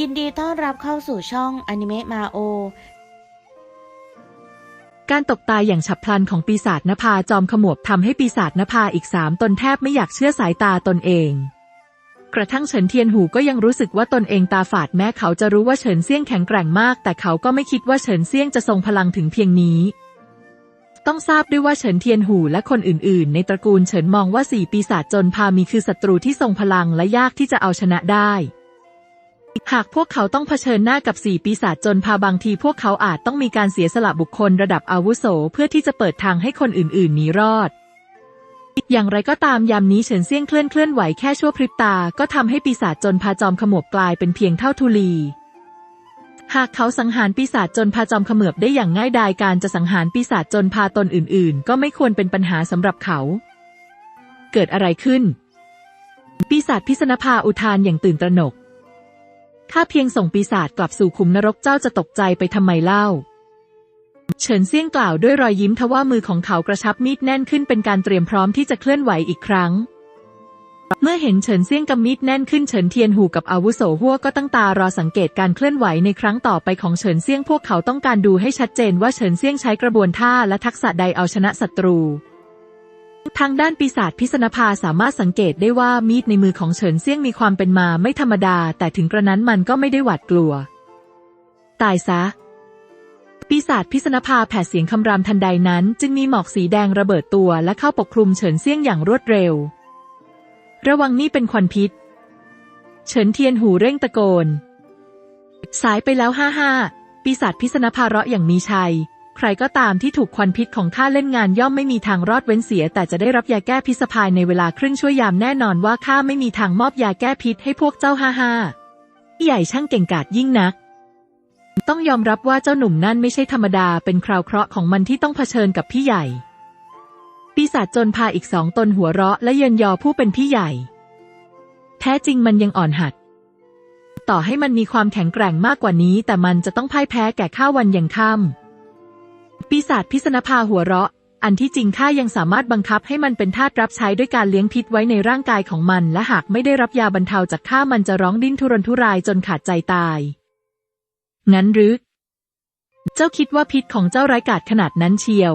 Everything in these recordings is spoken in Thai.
ยินดีต้อนรับเข้าสู่ช่องอนิเมะมาโอ การตกตายอย่างฉับพลันของปีศาจนภาจอมขมวบทำให้ปีศาจนภาอีกสามตนแทบไม่อยากเชื่อสายตาตนเอง กระทั่งเฉินเทียนหูก็ยังรู้สึกว่าตนเองตาฝาดแม้เขาจะรู้ว่าเฉินเซี่ยงแข็งแกร่งมาก แต่เขาก็ไม่คิดว่าเฉินเซี่ยงจะทรงพลังถึงเพียงนี้ ต้องทราบด้วยว่าเฉินเทียนหูและคนอื่น ๆ ในตระกูลเฉินมองว่าสี่ปีศาจจนพามีคือศัตรูที่ทรงพลังและยากที่จะเอาชนะได้ หากพวกเขาต้องเผชิญหน้ากับสี่ปีศาจจนพาบางทีพวกเขาอาจต้องมีการเสียสละบุคคลระดับอาวุโสเพื่อที่จะเปิดทางให้คนอื่นๆหนีรอด อย่างไรก็ตามยามนี้เฉินเซียงเคลื่อนเคลื่อนไหวแค่ชั่วพริบตา ก็ทำให้ปีศาจจนพาจอมขมวบกลายเป็นเพียงเท่าทุลี หากเขาสังหารปีศาจจนพาจอมขมือบได้อย่างง่ายดายการจะสังหารปีศาจจนพาตนอื่น ๆ ก็ไม่ควรเป็นปัญหาสำหรับเขา เกิดอะไรขึ้น ปีศาจพิษณภาอุทานอย่างตื่นตระหนก ข้าเพียงส่งปีศาจกลับสู่ขุมนรกเจ้าจะตกใจไปทำไมเล่า เฉินเซี่ยงกล่าวด้วยรอยยิ้มทว่ามือของเขากระชับมีดแน่นขึ้นเป็นการเตรียมพร้อมที่จะเคลื่อนไหวอีกครั้ง เมื่อเห็นเฉินเซี่ยงกำมีดแน่นขึ้นเฉินเทียนหูกับอาวุโสหัวก็ตั้งตารอสังเกตการเคลื่อนไหวในครั้งต่อไปของเฉินเซี่ยงพวกเขาต้องการดูให้ชัดเจนว่าเฉินเซี่ยงใช้กระบวนท่าและทักษะใดเอาชนะศัตรู ทางด้านปีศาจพิษณภาสามารถสังเกตได้ว่ามีดในมือของเฉินเซี่ยงมีความเป็นมาไม่ธรรมดา แต่ถึงกระนั้นมันก็ไม่ได้หวาดกลัว ตายซะ ปีศาจพิษณภาแผดเสียงคำรามทันใดนั้น จึงมีหมอกสีแดงระเบิดตัวและเข้าปกคลุมเฉินเซี่ยงอย่างรวดเร็ว ระวังนี่เป็นควันพิษ เฉินเทียนหูเร่งตะโกน สายไปแล้วห้าห้าปีศาจพิษณภาเราะอย่างมีชัย ใครก็ตามที่ถูกควันพิษของข้าเล่นงานย่อมไม่มีทางรอดเว้นเสีย แต่จะได้รับยาแก้พิษภายในเวลาครึ่งชั่วยามแน่นอนว่าข้าไม่มีทางมอบยาแก้พิษให้พวกเจ้าห้าห้าใหญ่ช่างเก่งกาจยิ่งนัก ต้องยอมรับว่าเจ้าหนุ่มนั่นไม่ใช่ธรรมดาเป็นคราวเคราะห์ของมันที่ต้องเผชิญกับพี่ใหญ่ ปีศาจจนพาอีกสองตนหัวเราะและเยินยอผู้เป็นพี่ใหญ่ แท้จริงมันยังอ่อนหัด ต่อให้มันมีความแข็งแกร่งมากกว่านี้ แต่มันจะต้องพ่ายแพ้แก่ข้าวันยังค่ำ ปีศาจพิษณภาหัวเราะ อันที่จริงข้ายังสามารถบังคับให้มันเป็นทาสรับใช้ด้วยการเลี้ยงพิษไว้ในร่างกายของมัน และหากไม่ได้รับยาบรรเทาจากข้ามันจะร้องดิ้นทุรนทุรายจนขาดใจตาย งั้นหรือ เจ้าคิดว่าพิษของเจ้าร้ายกาจขนาดนั้นเชียว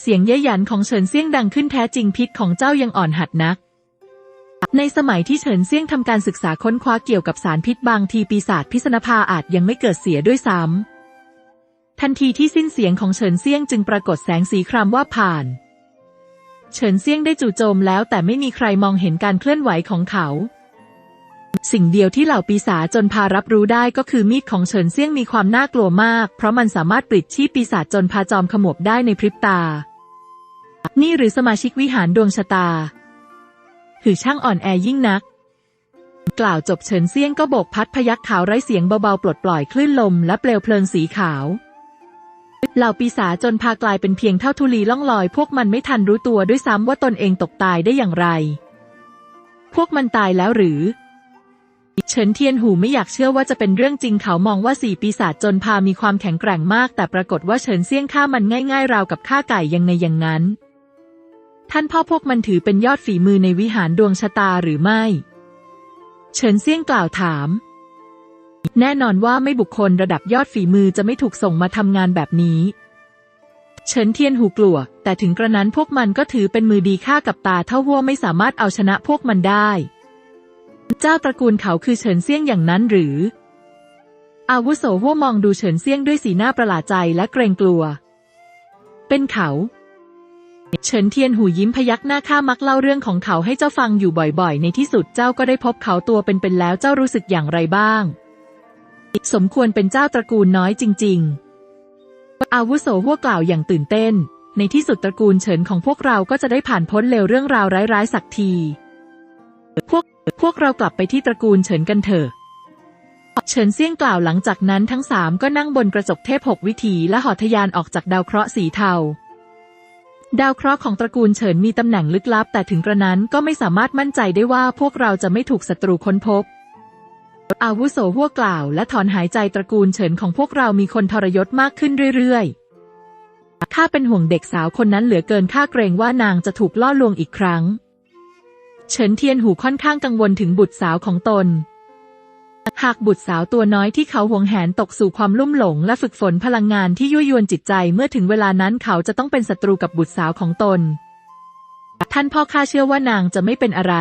เสียงเย้ยหยันของเฉินเซี่ยงดังขึ้นแท้จริงพิษของเจ้ายังอ่อนหัดนักในสมัยที่เฉินเซี่ยงทำการศึกษาค้นคว้าเกี่ยวกับสารพิษบางทีปีศาจพิษณภาอาจยังไม่เกิดเสียด้วยซ้ำ ทันทีที่สิ้นเสียงของเฉินเซียงจึงปรากฏแสงสีครามว่าผ่าน เฉินเซียงได้จู่โจมแล้วแต่ไม่มีใครมองเห็นการเคลื่อนไหวของเขา สิ่งเดียวที่เหล่าปีศาจจนพารับรู้ได้ก็คือมีดของเฉินเซียงมีความน่ากลัวมาก เพราะมันสามารถปลิดชีพปีศาจจนพาจอมขมวบได้ในพริบตา นี่หรือสมาชิกวิหารดวงชะตา หือช่างอ่อนแอยิ่งนักกล่าวจบเฉินเซียงก็โบกพัดพยักขาวไร้เสียงเบาๆปลดปล่อยคลื่นลมและเปลวเพลิงสีขาว เหล่าปีศาจจนพากลายเป็นเพียงเท่าทุลีล่องลอย พวกมันไม่ทันรู้ตัวด้วยซ้ำว่าตนเองตกตายได้อย่างไร พวกมันตายแล้วหรือ เฉินเทียนหูไม่อยากเชื่อว่าจะเป็นเรื่องจริงเขามองว่าสี่ปีศาจจนพามีความแข็งแกร่งมาก แต่ปรากฏว่าเฉินเซี่ยงฆ่ามันง่ายๆ ราวกับฆ่าไก่ยังไงอย่างนั้น ท่านพ่อพวกมันถือเป็นยอดฝีมือในวิหารดวงชะตาหรือไม่ เฉินเซี่ยงกล่าวถาม แน่นอนว่าไม่บุคคลระดับยอดฝีมือจะไม่ถูกส่งมาทำงานแบบนี้ เฉินเทียนหูกลัว แต่ถึงกระนั้นพวกมันก็ถือเป็นมือดีฆ่ากับตาเท่าหัวไม่สามารถเอาชนะพวกมันได้ เจ้าตระกูลเขาคือเฉินเซี่ยงอย่างนั้นหรือ อาวุโสหัวมองดูเฉินเซี่ยงด้วยสีหน้าประหลาดใจและเกรงกลัว เป็นเขา เฉินเทียนหูยิ้มพยักหน้าข้ามักเล่าเรื่องของเขาให้เจ้าฟังอยู่บ่อยๆ ในที่สุดเจ้าก็ได้พบเขาตัวเป็นๆแล้วเจ้ารู้สึกอย่างไรบ้าง สมควรเป็นเจ้าตระกูลน้อยจริง ๆ อาวุโสหัวกล่าวอย่างตื่นเต้น ในที่สุดตระกูลเฉินของพวกเราก็จะได้ผ่านพ้นเลวเรื่องราวร้ายๆสักที พวกพวกเรากลับไปที่ตระกูลเฉินกันเถอะ เฉินเซี่ยงกล่าวหลังจากนั้นทั้งสามก็นั่งบนกระจกเทพหกวิถีและหอทยานออกจากดาวเคราะห์สีเทาดาวเคราะห์ของตระกูลเฉินมีตำแหน่งลึกลับ แต่ถึงกระนั้นก็ไม่สามารถมั่นใจได้ว่าพวกเราจะไม่ถูกศัตรูค้นพบ อาวุโสหัวกล่าวและถอนหายใจตระกูลเฉินของพวกเรามีคนทรยศมากขึ้นเรื่อยๆ ข้าเป็นห่วงเด็กสาวคนนั้นเหลือเกินข้าเกรงว่านางจะถูกล่อลวงอีกครั้ง เฉินเทียนหูค่อนข้างกังวลถึงบุตรสาวของตน หากบุตรสาวตัวน้อยที่เขาหวงแหนตกสู่ความลุ่มหลง และฝึกฝนพลังงานที่ยั่วยวนจิตใจเมื่อถึงเวลานั้นเขาจะต้องเป็นศัตรูกับบุตรสาวของตน ท่านพ่อข้าเชื่อว่านางจะไม่เป็นอะไร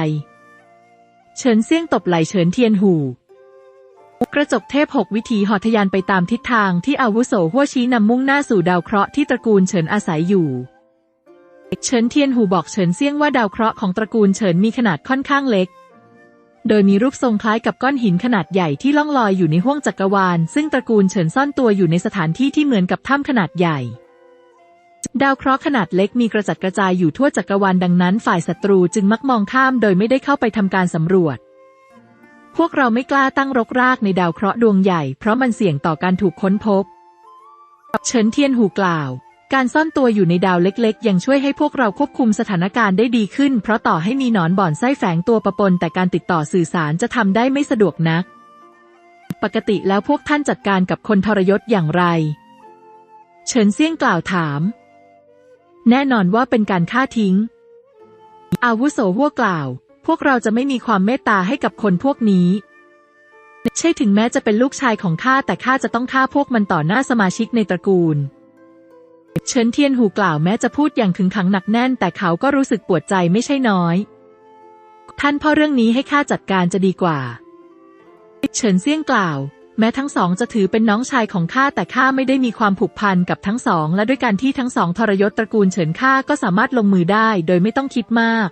เฉินเซี่ยงตบไหลเฉินเทียนหู กระจกเทพหกวิถีหอทยานไปตามทิศทางที่อาวุโสหัวชี้นำมุ่งหน้าสู่ดาวเคราะห์ที่ตระกูลเฉินอาศัยอยู่ เฉินเทียนหูบอกเฉินเซี่ยงว่าดาวเคราะห์ของตระกูลเฉินมีขนาดค่อนข้างเล็ก โดยมีรูปทรงคล้ายกับก้อนหินขนาดใหญ่ที่ล่องลอยอยู่ในห้วงจักรวาล ซึ่งตระกูลเฉินซ่อนตัวอยู่ในสถานที่ที่เหมือนกับถ้ำขนาดใหญ่ ดาวเคราะห์ขนาดเล็กมีกระจัดกระจายอยู่ทั่วจักรวาลดังนั้น ฝ่ายศัตรูจึงมักมองข้าม โดยไม่ได้เข้าไปทำการสำรวจ พวกเราไม่กล้าตั้งรกรากในดาวเคราะห์ดวงใหญ่ เพราะมันเสี่ยงต่อการถูกค้นพบ เฉินเทียนหูกล่าว การซ่อนตัวอยู่ในดาวเล็กๆ ยังช่วยให้พวกเราควบคุมสถานการณ์ได้ดีขึ้น เพราะต่อให้มีหนอนบ่อนไส้แฝงตัวประปนแต่การติดต่อสื่อสารจะทำได้ไม่สะดวกนัก ปกติแล้วพวกท่านจัดการกับคนทรยศอย่างไร เฉินเซี่ยงกล่าวถาม แน่นอนว่าเป็นการฆ่าทิ้ง อาวุโสหัวกล่าว วกเราจะไม่มีความเมตตาให้กับคนพวกนี้ ใช่ถึงแม้จะเป็นลูกชายของข้าแต่ข้าจะต้องฆ่าพวกมันต่อหน้าสมาชิกในตระกูล เฉินเทียนหูกล่าวแม้จะพูดอย่างขึงขังหนักแน่น แต่เขาก็รู้สึกปวดใจไม่ใช่น้อย ท่านพ่อเรื่องนี้ให้ข้าจัดการจะดีกว่า เฉินเซี่ยงกล่าว แม้ทั้งสองจะถือเป็นน้องชายของข้าแต่ข้าไม่ได้มีความผูกพันกับทั้งสอง และด้วยการที่ทั้งสองทรยศตระกูลเฉินข้าก็สามารถลงมือได้ โดยไม่ต้องคิดมาก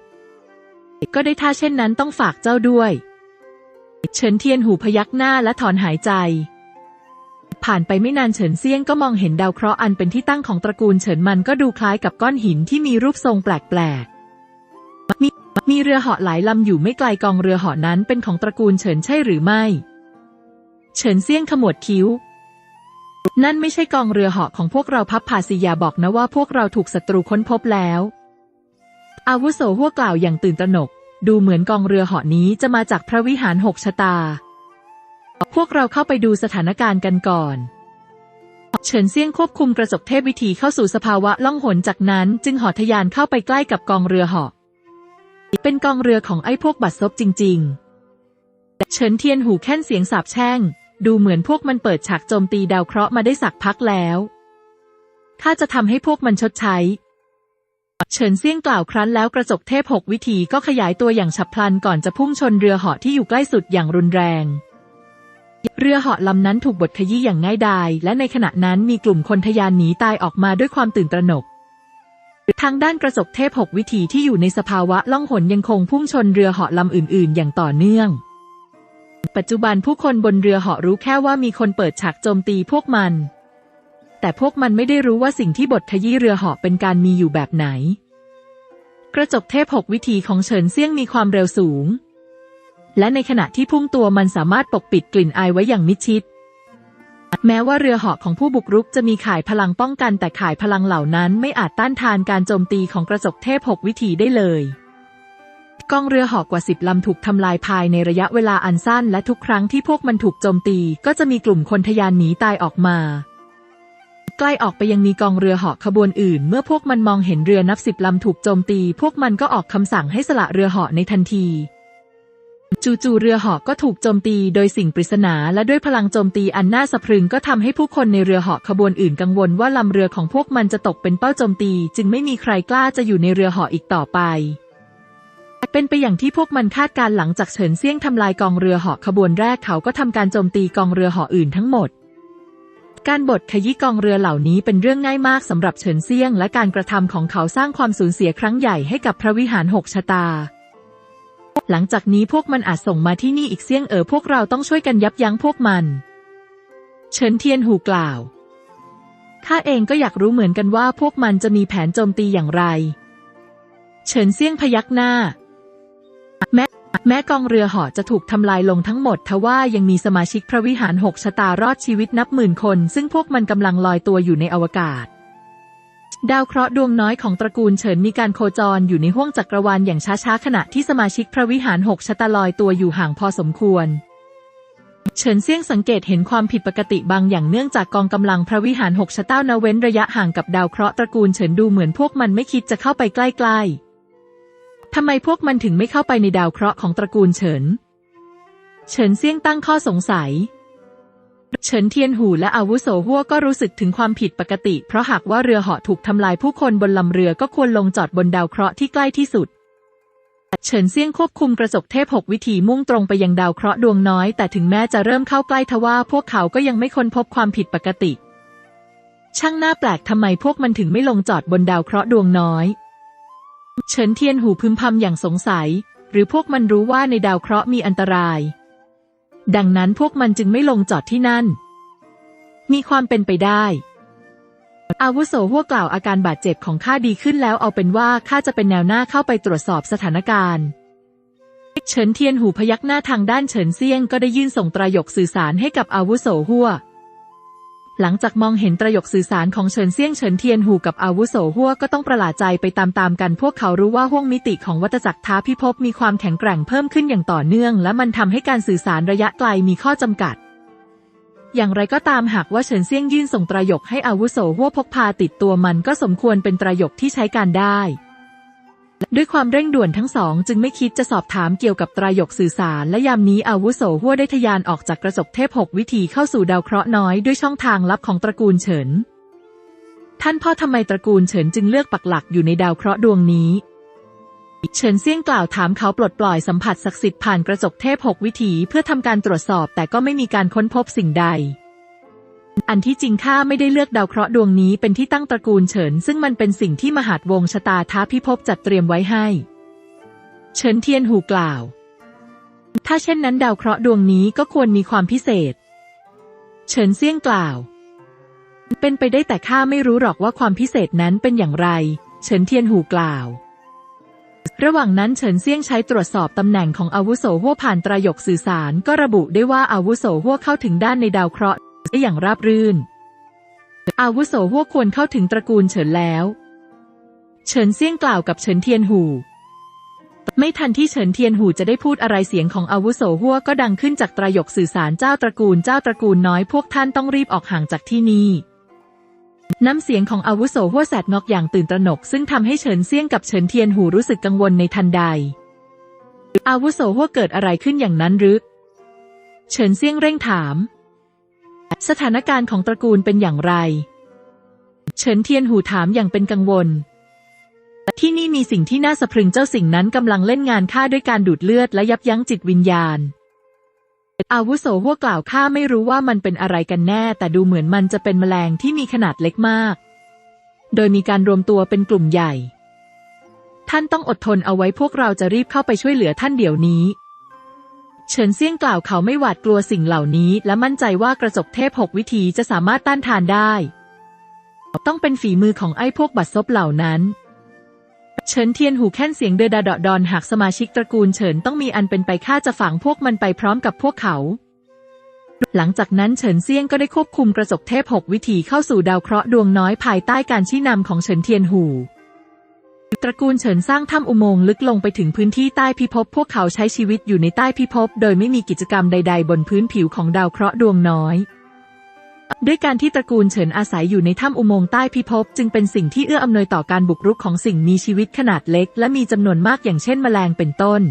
ก็ได้ท่าเช่นนั้นต้องฝากเจ้าด้วย เฉินเทียนหูพยักหน้าและถอนหายใจ ผ่านไปไม่นานเฉินเซียงก็มองเห็นดาวเคราะห์อันเป็นที่ตั้งของตระกูลเฉินมันก็ดูคล้ายกับก้อนหินที่มีรูปทรงแปลกๆมีมีเรือเหาะหลายลำอยู่ไม่ไกลกองเรือเหาะนั้นเป็นของตระกูลเฉินใช่หรือไม่ เฉินเซียงขมวดคิ้ว นั่นไม่ใช่กองเรือเหาะของพวกเราพับผาสิยาบอกนะว่าพวกเราถูกศัตรูค้นพบแล้ว อาวุโสหัวกล่าวอย่างตื่นตระหนก ดูเหมือนกองเรือเหาะนี้จะมาจากพระวิหารหกชะตา พวกเราเข้าไปดูสถานการณ์กันก่อนเฉินเซี่ยงควบคุมกระจกเทพวิธีเข้าสู่สภาวะล่องหนจากนั้น จึงหอทยานเข้าไปใกล้กับกองเรือเหาะ เป็นกองเรือของไอ้พวกบัดซบจริง ๆ เฉินเทียนหูแค่นเสียงสาบแช่ง ดูเหมือนพวกมันเปิดฉากโจมตีดาวเคราะห์มาได้สักพักแล้วข้าจะทำให้พวกมันชดใช้ เฉินเซี่ยงกล่าวครั้นแล้วกระจกเทพหกวิถีก็ขยายตัวอย่างฉับพลันก่อนจะพุ่งชนเรือเหาะที่อยู่ใกล้สุดอย่างรุนแรง เรือเหาะลำนั้นถูกบดขยี้อย่างง่ายดาย และในขณะนั้นมีกลุ่มคนทยานหนีตายออกมาด้วยความตื่นตระหนก ทางด้านกระจกเทพหกวิถีที่อยู่ในสภาวะล่องหนยังคงพุ่งชนเรือเหาะลำอื่น ๆ อย่างต่อเนื่อง ปัจจุบันผู้คนบนเรือเหาะรู้แค่ว่ามีคนเปิดฉากโจมตีพวกมัน แต่พวกมันไม่ได้รู้ว่าสิ่งที่บดขยี้เรือเหาะเป็นการมีอยู่แบบไหน กระจกเทพหกวิถีของเฉินเซี่ยงมีความเร็วสูง และในขณะที่พุ่งตัวมันสามารถปกปิดกลิ่นอายไว้อย่างมิดชิด แม้ว่าเรือเหาะของผู้บุกรุกจะมีข่ายพลังป้องกันแต่ข่ายพลังเหล่านั้นไม่อาจต้านทานการโจมตีของกระจกเทพหกวิถีได้เลยกองเรือหาะกว่าสิบลำถูกทำลายภายในระยะเวลาอันสั้น และทุกครั้งที่พวกมันถูกโจมตี ก็จะมีกลุ่มคนทะยานหนีตายออกมา ใกล้ออกไปยังมีกองเรือเหาะขบวนอื่น เมื่อพวกมันมองเห็นเรือนับสิบลำถูกโจมตี พวกมันก็ออกคำสั่งให้สละเรือเหาะในทันที จู่ๆเรือเหาะก็ถูกโจมตีโดยสิ่งปริศนาและด้วยพลังโจมตีอันน่าสะพรึงก็ทำให้ผู้คนในเรือเหาะขบวนอื่นกังวลว่าลำเรือของพวกมันจะตกเป็นเป้าโจมตี จึงไม่มีใครกล้าจะอยู่ในเรือเหาะอีกต่อไปเป็นไปอย่างที่พวกมันคาดการหลังจากเฉินเซี่ยงทำลายกองเรือเหาะขบวนแรกเขาก็ทำการโจมตีกองเรือเหาะอื่นทั้งหมด การบดขยี้กองเรือเหล่านี้เป็นเรื่องง่ายมากสำหรับเฉินเซียง และการกระทำของเขาสร้างความสูญเสียครั้งใหญ่ให้กับพระวิหารหกชะตา หลังจากนี้พวกมันอาจส่งมาที่นี่อีกเซียงเอ๋อพวกเราต้องช่วยกันยับยั้งพวกมัน เฉินเทียนหูกล่าวข้าเองก็อยากรู้เหมือนกันว่าพวกมันจะมีแผนโจมตีอย่างไร เฉินเซียงพยักหน้า แม้กองเรือหาะจะถูกทำลายลงทั้งหมดทว่ายังมีสมาชิกพระวิหารหกชะตารอดชีวิตนับหมื่นคน ซึ่งพวกมันกำลังลอยตัวอยู่ในอวกาศ ดาวเคราะห์ดวงน้อยของตระกูลเฉินมีการโคจรอยู่ในห้วงจักรวาลอย่างช้าๆขณะที่สมาชิกพระวิหารหกชะตาลอยตัวอยู่ห่างพอสมควรเฉินเซี่ยงสังเกตเห็นความผิดปกติบางอย่างเนื่องจากกองกำลังพระวิหารหกชะต้านาเว้นระยะห่างกับดาวเคราะห์ตระกูลเฉินดูเหมือนพวกมันไม่คิดจะเข้าไปใกล้ๆ ทำไมพวกมันถึงไม่เข้าไปในดาวเคราะห์ของตระกูลเฉิน เฉินเซี่ยงตั้งข้อสงสัย เฉินเทียนหูและอาวุโสหัวก็รู้สึกถึงความผิดปกติ เพราะหากว่าเรือเหาะถูกทำลายผู้คนบนลำเรือก็ควรลงจอดบนดาวเคราะห์ที่ใกล้ที่สุด เฉินเซี่ยงควบคุมกระจกเทพหกวิถีมุ่งตรงไปยังดาวเคราะห์ดวงน้อย แต่ถึงแม้จะเริ่มเข้าใกล้ทว่า พวกเขาก็ยังไม่ค้นพบความผิดปกติ ช่างน่าแปลกทำไมพวกมันถึงไม่ลงจอดบนดาวเคราะห์ดวงน้อย เฉินเทียนหูพึมพำอย่างสงสัย หรือพวกมันรู้ว่าในดาวเคราะห์มีอันตราย ดังนั้นพวกมันจึงไม่ลงจอดที่นั่น มีความเป็นไปได้ อาวุโสหัวกล่าวอาการบาดเจ็บของข้าดีขึ้นแล้วเอาเป็นว่าข้าจะเป็นแนวหน้าเข้าไปตรวจสอบสถานการณ์เฉินเทียนหูพยักหน้าทางด้านเฉินเซียงก็ได้ยื่นส่งตรายกสื่อสารให้กับอาวุโสหัว หลังจากมองเห็นตรายกสื่อสารของเฉินเซี่ยงเฉินเทียนหูกับอาวุโสหัวก็ต้องประหลาดใจไปตามๆกัน พวกเขารู้ว่าห้วงมิติของวัฏจักรท้าพิภพมีความแข็งแกร่งเพิ่มขึ้นอย่างต่อเนื่อง และมันทำให้การสื่อสารระยะไกลมีข้อจำกัด อย่างไรก็ตามหากว่าเฉินเซี่ยงยื่นส่งตรายกให้อาวุโสหัวพกพาติดตัวมันก็สมควรเป็นตรายกที่ใช้การได้ ด้วยความเร่งด่วนทั้งสองจึงไม่คิดจะสอบถามเกี่ยวกับตรายกสื่อสาร และยามนี้อาวุโสหัวได้ทะยานออกจากกระจกเทพหกวิธีเข้าสู่ดาวเคราะห์น้อยด้วยช่องทางลับของตระกูลเฉิน ท่านพ่อทำไมตระกูลเฉินจึงเลือกปักหลักอยู่ในดาวเคราะห์ดวงนี้ เฉินเซี่ยงกล่าวถามเขาปลดปล่อยสัมผัสศักดิ์สิทธิ์ผ่านกระจกเทพหกวิถีเพื่อทำการตรวจสอบแต่ก็ไม่มีการค้นพบสิ่งใด อันที่จริงข้าไม่ได้เลือกดาวเคราะห์ดวงนี้เป็นที่ตั้งตระกูลเฉิน ซึ่งมันเป็นสิ่งที่มหาดวงชะตาท้าพิภพจัดเตรียมไว้ให้ เฉินเทียนหูกล่าว ถ้าเช่นนั้นดาวเคราะห์ดวงนี้ก็ควรมีความพิเศษ เฉินเซี่ยงกล่าว เป็นไปได้แต่ข้าไม่รู้หรอกว่าความพิเศษนั้นเป็นอย่างไร เฉินเทียนหูกล่าว ระหว่างนั้นเฉินเซี่ยงใช้ตรวจสอบตำแหน่งของอาวุโสหัวผ่านตรายกสื่อสาร ก็ระบุได้ว่าอาวุโสหัวเข้าถึงด้านในดาวเคราะห์ ได้อย่างราบรื่น อาวุโสหัวควรเข้าถึงตระกูลเฉินแล้ว เฉินเซี่ยงกล่าวกับเฉินเทียนหู ไม่ทันที่เฉินเทียนหูจะได้พูดอะไรเสียงของอาวุโสหัวก็ดังขึ้นจากตรายกสื่อสารเจ้าตระกูลเจ้าตระกูลน้อยพวกท่านต้องรีบออกห่างจากที่นี่น้ำเสียงของอาวุโสหัวแสดงอกอย่างตื่นตระหนก ซึ่งทำให้เฉินเซี่ยงกับเฉินเทียนหูรู้สึกกังวลในทันใด อาวุโสหัวเกิดอะไรขึ้นอย่างนั้นหรือ เฉินเซี่ยงเร่งถาม สถานการณ์ของตระกูลเป็นอย่างไร เฉินเทียนหูถามอย่างเป็นกังวล ที่นี่มีสิ่งที่น่าสะพรึงเจ้าสิ่งนั้นกำลังเล่นงานข้าด้วยการดูดเลือดและยับยั้งจิตวิญญาณ อาวุโสหัวกล่าวข้าไม่รู้ว่ามันเป็นอะไรกันแน่ แต่ดูเหมือนมันจะเป็นแมลงที่มีขนาดเล็กมาก โดยมีการรวมตัวเป็นกลุ่มใหญ่ ท่านต้องอดทนเอาไว้พวกเราจะรีบเข้าไปช่วยเหลือท่านเดี๋ยวนี้ เฉินเซี่ยงกล่าวเขาไม่หวาดกลัวสิ่งเหล่านี้ และมั่นใจว่ากระจกเทพหกวิธีจะสามารถต้านทานได้ ต้องเป็นฝีมือของไอ้พวกบัดซบเหล่านั้น เฉินเทียนหูแค่นเสียงเดอดาดดอนหากสมาชิกตระกูลเฉินต้องมีอันเป็นไปข้าจะฝังพวกมันไปพร้อมกับพวกเขา หลังจากนั้นเฉินเซี่ยงก็ได้ควบคุมกระจกเทพหกวิถีเข้าสู่ดาวเคราะห์ดวงน้อยภายใต้การชี้นำของเฉินเทียนหู ตระกูลเฉินสร้างถ้ำอุโมงค์ลึกลงไปถึงพื้นที่ใต้พิภพพวกเขาใช้ชีวิตอยู่ในใต้พิภพโดยไม่มีกิจกรรมใด ๆ บนพื้นผิวของดาวเคราะห์ดวงน้อย ด้วยการที่ตระกูลเฉินอาศัยอยู่ในถ้ำอุโมงค์ใต้พิภพจึงเป็นสิ่งที่เอื้ออำนวยต่อการบุกรุกของสิ่งมีชีวิตขนาดเล็ก และมีจำนวนมากอย่างเช่นแมลงเป็นต้น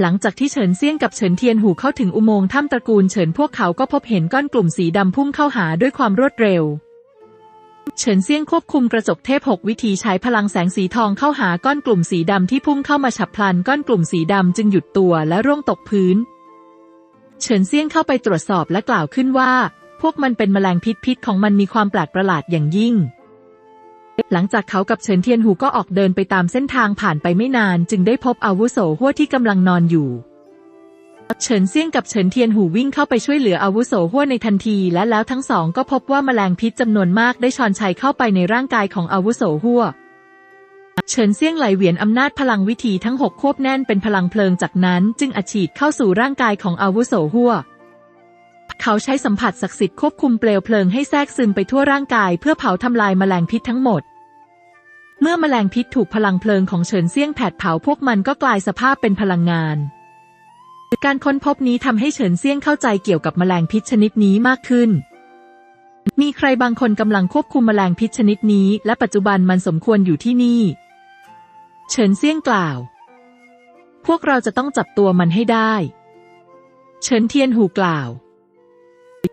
หลังจากที่เฉินเซี่ยงกับเฉินเทียนหูเข้าถึงอุโมงค์ถ้ำตระกูลเฉินพวกเขาก็พบเห็นก้อนกลุ่มสีดำพุ่งเข้าหาด้วยความรวดเร็ว เฉินเซี่ยงควบคุมกระจกเทพหกวิธีใช้พลังแสงสีทองเข้าหาก้อนกลุ่มสีดำที่พุ่งเข้ามาฉับพลันก้อนกลุ่มสีดำจึงหยุดตัวและร่วงตกพื้น เฉินเซี่ยงเข้าไปตรวจสอบและกล่าวขึ้นว่า พวกมันเป็นแมลงพิษพิษของมันมีความแปลกประหลาดอย่างยิ่ง หลังจากเขากับเฉินเทียนหูก็ออกเดินไปตามเส้นทางผ่านไปไม่นาน จึงได้พบอาวุโสหัวที่กำลังนอนอยู่ เฉินเซี่ยงกับเฉินเทียนหูวิ่งเข้าไปช่วยเหลืออาวุโสหัวในทันที และแล้วทั้งสองก็พบว่าแมลงพิษจำนวนมากได้ชอนชัยเข้าไปในร่างกายของอาวุโสหัวเฉินเซี่ยงไหลเวียนอำนาจพลังวิธีทั้งหกควบแน่นเป็นพลังเพลิงจากนั้น จึงอฉีดเข้าสู่ร่างกายของอาวุโสหัวเขาใช้สัมผัสศักดิ์สิทธิ์ควบคุมเปลวเพลิงให้แทรกซึมไปทั่วร่างกาย เพื่อเผาทำลายแมลงพิษทั้งหมด เมื่อแมลงพิษถูกพลังเพลิงของเฉินเซี่ยงแผดเผาพวกมันก็กลายสภาพเป็นพลังงาน การค้นพบนี้ทำให้เฉินเซี่ยงเข้าใจเกี่ยวกับแมลงพิษชนิดนี้มากขึ้น มีใครบางคนกำลังควบคุมแมลงพิษชนิดนี้ และปัจจุบันมันสมควรอยู่ที่นี่ เฉินเซี่ยงกล่าว พวกเราจะต้องจับตัวมันให้ได้ เฉินเทียนหูกล่าว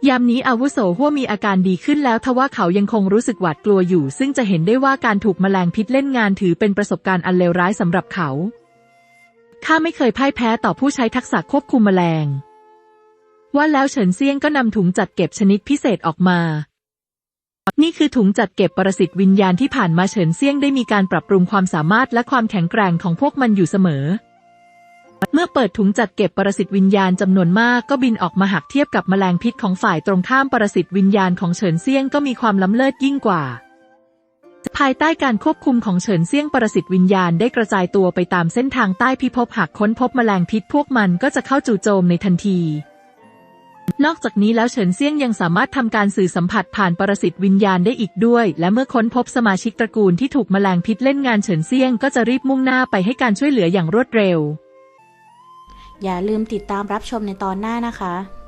ยามนี้อาวุโสหัวมีอาการดีขึ้นแล้วทว่าเขายังคงรู้สึกหวาดกลัวอยู่ ซึ่งจะเห็นได้ว่าการถูกแมลงพิษเล่นงานถือเป็นประสบการณ์อันเลวร้ายสำหรับเขา ข้าไม่เคยพ่ายแพ้ต่อผู้ใช้ทักษะควบคุมแมลง ว่าแล้วเฉินเซียงก็นำถุงจัดเก็บชนิดพิเศษออกมา นี่คือถุงจัดเก็บปรสิตวิญญาณที่ผ่านมาเฉินเซียงได้มีการปรับปรุงความสามารถและความแข็งแกร่งของพวกมันอยู่เสมอ เมื่อเปิดถุงจัดเก็บปรสิตวิญญาณจำนวนมากก็บินออกมาหักเทียบกับแมลงพิษของฝ่ายตรงข้ามปรสิตวิญญาณของเฉินเซียงก็มีความล้ำเลิศยิ่งกว่า ภายใต้การควบคุมของเฉินเซียงประสิตวิญญาณได้กระจายตัวไปตามเส้นทางใต้พิภพหากค้นพบแมลงพิษพวกมันก็จะเข้าจู่โจมในทันที นอกจากนี้แล้วเฉินเซียงยังสามารถทำการสื่อสัมผัสผ่านประสิตวิญญาณได้อีกด้วย และเมื่อค้นพบสมาชิกตระกูลที่ถูกแมลงพิษเล่นงานเฉินเซียงก็จะรีบมุ่งหน้าไปให้การช่วยเหลืออย่างรวดเร็ว อย่าลืมติดตามรับชมในตอนหน้านะคะ